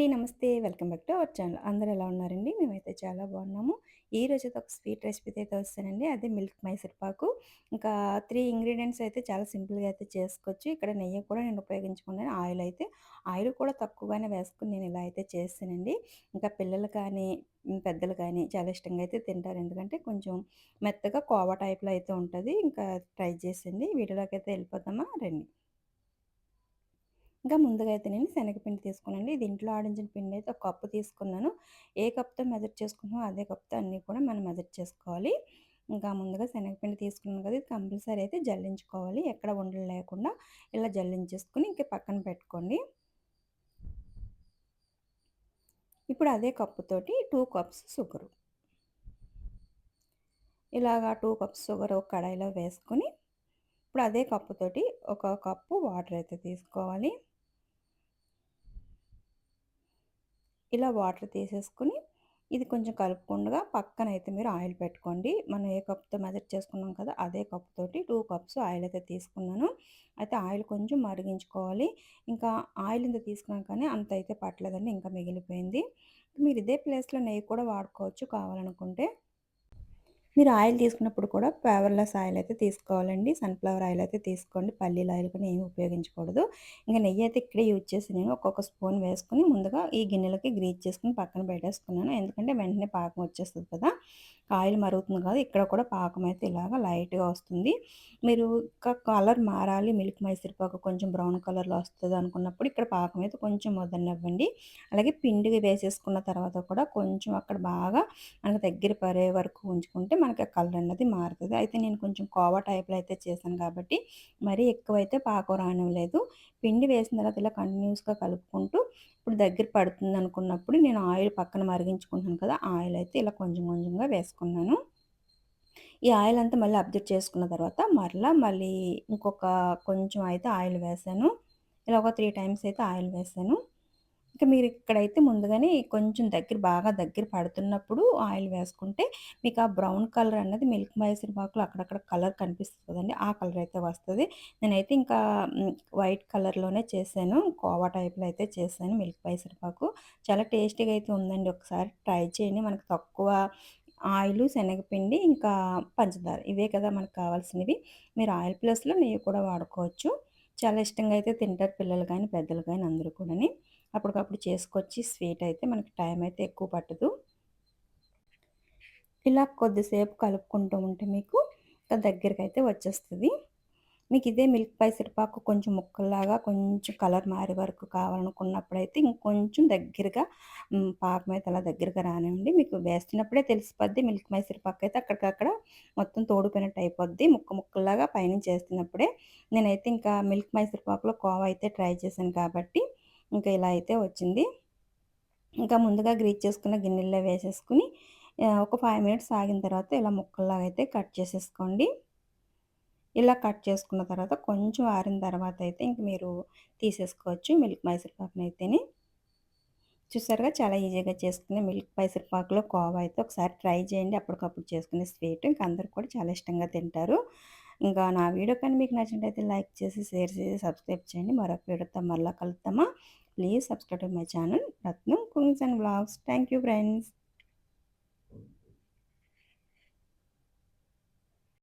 అండి. నమస్తే. Welcome back to our channel. అందరూ ఎలా ఉన్నారండి? మేమైతే చాలా బాగున్నాము. ఈరోజైతే ఒక స్వీట్ రెసిపీతో అయితే వస్తానండి. అదే మిల్క్ మైసూర్ పాకు. ఇంకా త్రీ ఇంగ్రీడియంట్స్ అయితే చాలా సింపుల్‌గా అయితే చేసుకోవచ్చు. ఇక్కడ నెయ్యి కూడా నేను ఉపయోగించుకున్నాను. ఆయిల్ అయితే ఆయిల్ కూడా తక్కువగానే వేసుకుని నేను ఇలా అయితే చేస్తానండి. ఇంకా పిల్లలు కానీ, పెద్దలు కానీ చాలా ఇష్టంగా అయితే తింటారు. ఎందుకంటే కొంచెం మెత్తగా కోవా టైప్‌లో అయితే ఉంటుంది ఇంకా ట్రై చేసింది వీడియోలోకి అయితే వెళ్ళిపోతామా రండి. ఇంకా ముందుగా అయితే నేను శనగపిండి తీసుకున్నాను ఇది ఇంట్లో ఆడించిన పిండి అయితే ఒక కప్పు తీసుకున్నాను. ఏ కప్‌తో మెజర్ చేసుకున్నామో అదే కప్‌తో అన్నీ కూడా మనం మెజర్ చేసుకోవాలి. ఇంకా ముందుగా శనగపిండి తీసుకున్నాను కదా! ఇది కంపల్సరీ అయితే జల్లించుకోవాలి. ఎక్కడ ఉండలు లేకుండా ఇలా జల్లించేసుకుని ఇంకా పక్కన పెట్టుకోండి. ఇప్పుడు అదే కప్పుతోటి టూ కప్స్ షుగరు. ఇలాగా టూ కప్స్ షుగర్ ఒక కడాయిలో వేసుకొని, ఇప్పుడు అదే కప్పుతోటి ఒక కప్పు వాటర్ అయితే తీసుకోవాలి. ఇలా వాటర్ తీసేసుకొని, ఇది కొంచెం కలుపుకుండగా అయితే మీరు ఆయిల్ పెట్టుకోండి. మనం ఏ కప్‌తో మెజర్ చేసుకున్నాం కదా! అదే కప్‌తోటి టూ కప్స్ ఆయిల్ అయితే తీసుకున్నాను. అయితే ఆయిల్ కొంచెం మరిగించుకోవాలి. ఇంకా ఆయిల్ ఇంత తీసుకున్నాం కానీ అంత అయితే పట్టలేదండి. ఇంకా మిగిలిపోయింది. మీరు ఇదే ప్లేస్‌లో నెయ్యి కూడా వాడుకోవచ్చు కావాలనుకుంటే. మీరు ఆయిల్ తీసుకున్నప్పుడు కూడా ఫ్లేవర్‌లెస్ ఆయిల్ అయితే తీసుకోవాలండి. సన్‌ఫ్లవర్ ఆయిల్ అయితే తీసుకోండి. పల్లీల ఆయిల్ కానీ ఏమి ఉపయోగించకూడదు. ఇంకా నెయ్యి అయితే ఇక్కడే యూజ్ చేసి నేను ఒక్కొక్క స్పూన్ వేసుకుని ముందుగా ఈ గిన్నెలకి గ్రీజ్ చేసుకుని పక్కన పెట్టేసుకున్నాను. ఎందుకంటే వెంటనే పాకం వచ్చేస్తుంది కదా! ఆయిల్ మరుగుతుంది కదా! ఇక్కడ కూడా పాకం అయితే ఇలాగ లైట్‌గా వస్తుంది. మీరు ఇంకా కలర్ మారాలి మిల్క్ మైసూర్ పాకు కొంచెం బ్రౌన్ కలర్‌లో వస్తుంది అనుకున్నప్పుడు ఇక్కడ పాకం అయితే కొంచెం వదలనివ్వండి. అలాగే పిండి వేసేసుకున్న తర్వాత కూడా కొంచెం అక్కడ బాగా మనకు దగ్గర పడే వరకు ఉంచుకుంటే మనకి కలర్ అన్నది మారుతుంది అయితే నేను కొంచెం కోవా టైప్‌లో అయితే చేశాను కాబట్టి మరీ ఎక్కువైతే పాకం లేదు పిండి వేసిన తర్వాత ఇలా కంటిన్యూస్‌గా కలుపుకుంటూ ఇప్పుడు దగ్గర పడుతుంది అనుకున్నప్పుడు నేను ఆయిల్ పక్కన మరిగించుకుంటున్నాను కదా! ఆయిల్ అయితే ఇలా కొంచెం కొంచెంగా వేసుకున్నాను. ఈ ఆయిల్ అంతా మళ్ళీ అబ్జర్వ్ చేసుకున్న తర్వాత మరలా మళ్ళీ ఇంకొక కొంచెం అయితే ఆయిల్ వేసాను ఇలా ఒక త్రీ టైమ్స్ అయితే ఆయిల్ వేసాను ఇక మీరు ఇక్కడైతే ముందుగానే కొంచెం దగ్గర బాగా దగ్గర పడుతున్నప్పుడు ఆయిల్ వేసుకుంటే మీకు ఆ బ్రౌన్ కలర్ అన్నది మిల్క్ మైసూర్ పాకులో అక్కడక్కడ కలర్ కనిపిస్తుంది కదండీ! ఆ కలర్ అయితే వస్తుంది నేనైతే ఇంకా వైట్ కలర్‌లోనే చేశాను. కోవా టైప్‌లో అయితే చేశాను మిల్క్ మైసూర్ పాకు. చాలా టేస్టీగా అయితే ఉందండి. ఒకసారి ట్రై చేయండి. మనకు తక్కువ ఆయిల్ శనగపిండి ఇంకా పంచదార ఇవే కదా మనకు కావాల్సినవి. మీరు ఆయిల్ ప్లస్లో నెయ్యి కూడా వాడుకోవచ్చు. చాలా ఇష్టంగా అయితే తింటారు పిల్లలు కానీ పెద్దలు కానీ అందరూ కూడాని. అప్పటికప్పుడు చేసుకొచ్చి స్వీట్ అయితే మనకి టైం అయితే ఎక్కువ పట్టదు. ఇలా కొద్దిసేపు కలుపుకుంటూ ఉంటే మీకు దగ్గరకు అయితే వచ్చేస్తుంది మీకు ఇదే మిల్క్ మైసూర్ పాకు కొంచెం ముక్కల్లాగా కొంచెం కలర్ మారే వరకు కావాలనుకున్నప్పుడైతే ఇంకొంచెం దగ్గరగా పాకం అయితే అలా దగ్గరగా రానివ్వండి. మీకు వేస్తున్నప్పుడే తెలిసిపోద్ది మిల్క్ మైసరిపాకు అయితే అక్కడికక్కడ మొత్తం తోడిపోయినట్టు అయిపోద్ది. ముక్క ముక్కల్లాగా పైనుంచి చేస్తున్నప్పుడే నేనైతే ఇంకా మిల్క్ మైసూర్ పాకులో కోవా అయితే ట్రై చేశాను కాబట్టి ఇంకా ఇలా అయితే వచ్చింది. ఇంకా ముందుగా గ్రీజ్ చేసుకున్న గిన్నెల్లో వేసేసుకుని ఒక ఫైవ్ మినిట్స్ ఆగిన తర్వాత ఇలా ముక్కల్లాగా అయితే కట్ చేసేసుకోండి. ఇలా కట్ చేసుకున్న తర్వాత కొంచెం ఆరిన తర్వాత అయితే ఇంక మీరు తీసేసుకోవచ్చు మిల్క్ మైసూర్ పాకునైతేని. చూసారుగా చాలా ఈజీగా చేసుకునే మిల్క్ మైసూర్ పాకులో కోవా అయితే ఒకసారి ట్రై చేయండి. అప్పటికప్పుడు చేసుకునే స్వీట్. ఇంక అందరు కూడా చాలా ఇష్టంగా తింటారు. ఇంకా నా వీడియో కానీ మీకు నచ్చినట్టయితే లైక్ చేసి, షేర్ చేసి, సబ్స్క్రైబ్ చేయండి. మరొక వీడియోతో మరలా కలుద్దామా? Please subscribe to my channel Ratnam cooks and vlogs thank you friends.